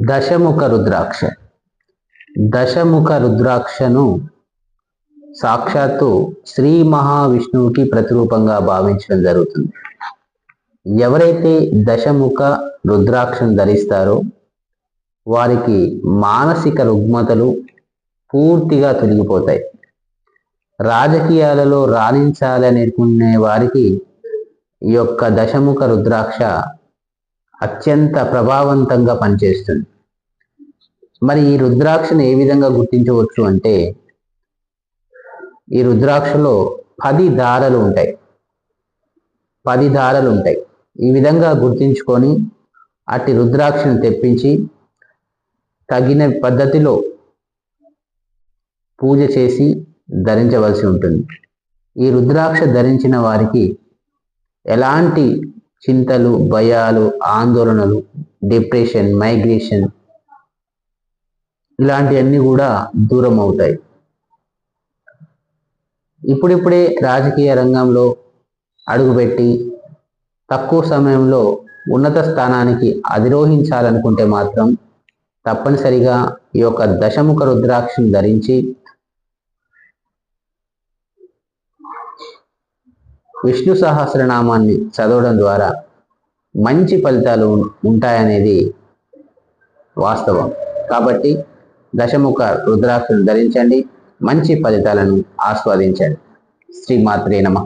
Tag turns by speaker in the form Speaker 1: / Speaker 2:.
Speaker 1: దశముఖ రుద్రాక్ష. దశముఖ రుద్రాక్షను సాక్షాత్తు శ్రీ మహావిష్ణువుకి ప్రతిరూపంగా భావించడం జరుగుతుంది. ఎవరైతే దశముఖ రుద్రాక్షను ధరిస్తారో వారికి మానసిక రుగ్మతలు పూర్తిగా తొలగిపోతాయి. రాజకీయాలలో రాణించాలనుకునే వారికి ఈ యొక్క దశముఖ రుద్రాక్ష అత్యంత ప్రభావవంతంగా పనిచేస్తుంది. మరి ఈ రుద్రాక్షను ఏ విధంగా గుర్తించవచ్చు అంటే ఈ రుద్రాక్షలో పది దారలు ఉంటాయి. పది దారలు ఉంటాయి. ఈ విధంగా గుర్తించుకొని అట్టి రుద్రాక్షను తెప్పించి తగిన పద్ధతిలో పూజ చేసి ధరించవలసి ఉంటుంది. ఈ రుద్రాక్ష ధరించిన వారికి ఎలాంటి చింతలు భయాలు ఆందోళనలు డిప్రెషన్ మైగ్రేషన్ ఇలాంటివన్నీ కూడా దూరం అవుతాయి ఇప్పుడిప్పుడే రాజకీయ రంగంలో అడుగుపెట్టి తక్కువ సమయంలో ఉన్నత స్థానానికి అధిరోహించాలనుకుంటే మాత్రం తప్పనిసరిగా ఈ యొక్క దశముఖ రుద్రాక్షను ధరించి విష్ణు సహస్రనామాన్ని చదవడం ద్వారా మంచి ఫలితాలు ఉంటాయనేది వాస్తవం. కాబట్టి దశముఖ రుద్రాక్షను ధరించండి. మంచి ఫలితాలను ఆస్వాదించండి. శ్రీమాత్రే నమ.